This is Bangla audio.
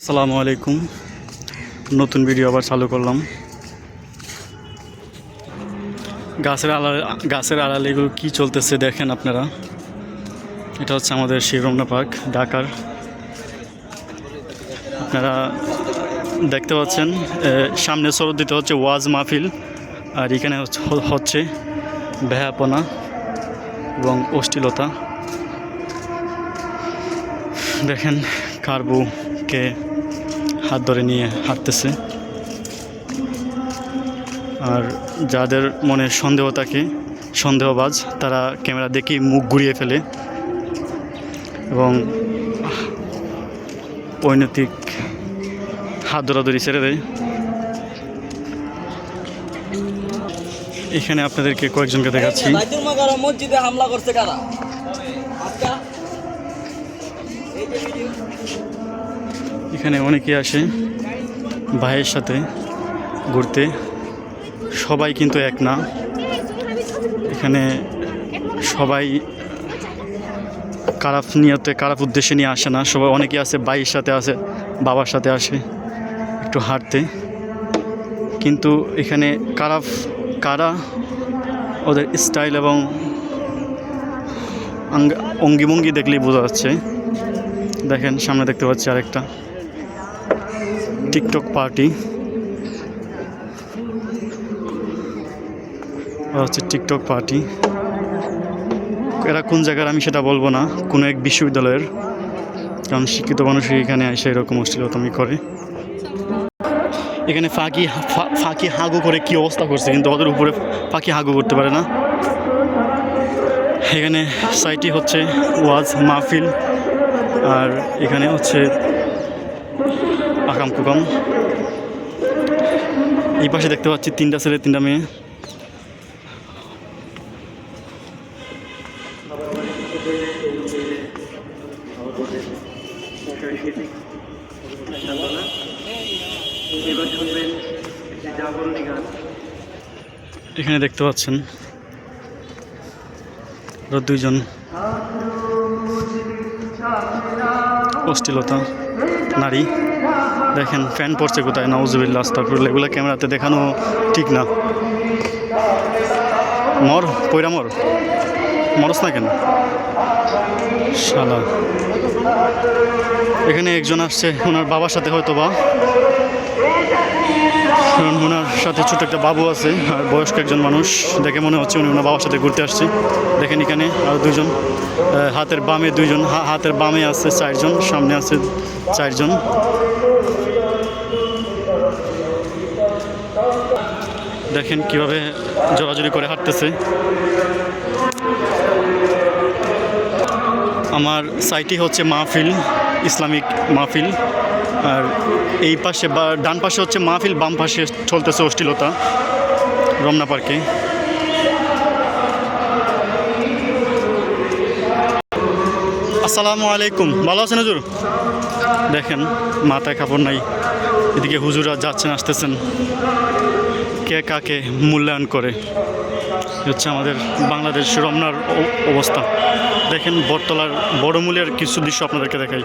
আসসালামু আলাইকুম। নতুন ভিডিও আবার চালু করলাম। গাছের আড়ালে গাছের আড়ালে এগুলো কী চলতেছে দেখেন আপনারা। এটা হচ্ছে আমাদের শিরমনা পার্ক, ঢাকার। আপনারা দেখতে পাচ্ছেন সামনে সরদ দিতে হচ্ছে ওয়াজ মাহফিল, আর এখানে হচ্ছে- ভেয়াপনা এবং অশ্লীলতা। দেখেন কার্বুকে হাত ধরে নিয়ে হাঁটতেছে। আর যাদের মনে সন্দেহ থাকে, সন্দেহবাজ, তারা ক্যামেরা দেখেই মুখ ঘুরিয়ে ফেলে। এবং পৈনতিক হাত ধরাধরি ছেড়ে দেয়। এখানে আপনাদেরকে কয়েকজনকে দেখাচ্ছি। মসজিদে হামলা করছে কারা? এখানে অনেকে আসে ভাইয়ের সাথে ঘুরতে। সবাই কিন্তু এক না। এখানে সবাই খারাপ নিয়তে খারাপ উদ্দেশ্যে নিয়ে আসে না। সবাই অনেকে আছে, ভাইয়ের সাথে আসে বাবার সাথে আসে একটু হাঁটতে। কিন্তু এখানে খারাপ কারা, ওদের স্টাইল এবং অঙ্গিভঙ্গি দেখলেই বোঝা যাচ্ছে। দেখেন, সামনে দেখতে পাচ্ছি আরেকটা। টিকটক পার্টি হচ্ছে টিকটক পার্টি এরা কোন জায়গার আমি সেটা বলব না, কোনো এক বিশ্ববিদ্যালয়ের। কারণ শিক্ষিত মানুষই এখানে এসে এরকম অশ্লীলতামি করে। এখানে ফাঁকি ফাঁকি হাগু করে কি অবস্থা করছে, কিন্তু ওদের উপরে ফাঁকি হাগু করতে পারে না। এখানে সাইটি হচ্ছে ওয়াজ মাহফিল, আর এখানে হচ্ছে আকাম কুকাম এই পাশে দেখতে পাচ্ছি তিনটা ছেলে, তিনটা মেয়ে। এখানে দেখতে পাচ্ছেন দুইজন অশ্লীলতা নারী। দেখেন ফ্যান পড়ছে কোথায়? নওয়াজুবিল্লা আস্তাকুল্লা এগুলো ক্যামেরাতে দেখানো ঠিক না। মর পৈরা মর। মরস না কেন? শালা। এখানে একজন আসছে, ওনার বাবার সাথে হয়তো বা কারণ ওনার সাথে ছোট একটা বাবু আছে, আর বয়স্ক একজন মানুষ। দেখে মনে হচ্ছে উনি ওনার বাবার সাথে ঘুরতে আসছে। দেখেন এখানে আর দুজন হাতের বামে দুইজন হাতের বামে আছে চারজন, সামনে আছে চারজন। দেখেন কীভাবে জোরাজুরি করে হাঁটতেছে। আমার সাইটি হচ্ছে মাহফিল, ইসলামিক মাহফিল। আর এই পাশে বা ডান পাশে হচ্ছে মাহফিল, বাম পাশে চলতেছে অশ্লীলতা রমনা পার্কে। আসসালামু আলাইকুম। ভালো আছেন হুজুর? দেখেন, মাথায় কাপড় নাই, এদিকে হুজুরা যাচ্ছেন, আসতেছেন। কে কাকে মূল্যায়ন করে? হচ্ছে আমাদের বাংলাদেশ রমনার অবস্থা। দেখেন, বটতলার বড়মূলের কিছু দৃশ্য আপনাদেরকে দেখাই।